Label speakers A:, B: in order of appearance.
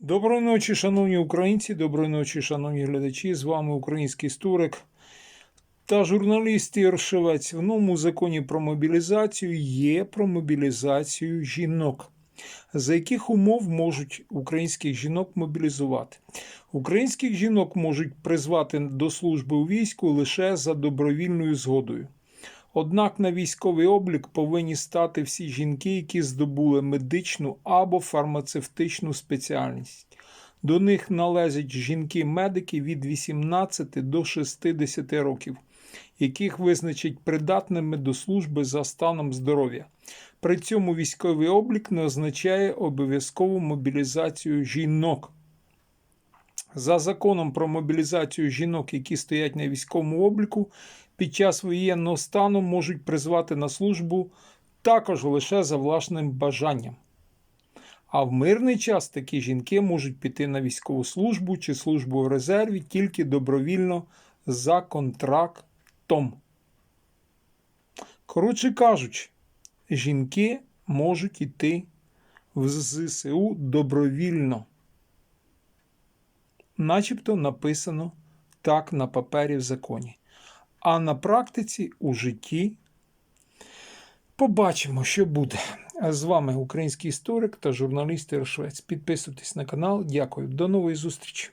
A: Доброї ночі, шановні українці, доброї ночі, шановні глядачі. З вами український історик та журналіст Ігор Шевець. В новому законі про мобілізацію є про мобілізацію жінок. За яких умов можуть українських жінок мобілізувати? Українських жінок можуть призвати до служби у війську лише за добровільною згодою. Однак на військовий облік повинні стати всі жінки, які здобули медичну або фармацевтичну спеціальність. До них належать жінки-медики від 18 до 60 років, яких визначать придатними до служби за станом здоров'я. При цьому військовий облік не означає обов'язкову мобілізацію жінок. За законом про мобілізацію жінок, які стоять на військовому обліку, під час воєнного стану можуть призвати на службу також лише за власним бажанням. А в мирний час такі жінки можуть піти на військову службу чи службу в резерві тільки добровільно за контрактом. Коротше кажучи, жінки можуть йти в ЗСУ добровільно. Начебто написано так на папері в законі. А на практиці у житті побачимо, що буде. З вами український історик та журналіст Ігор Підписуйтесь на канал. Дякую. До нової зустрічі.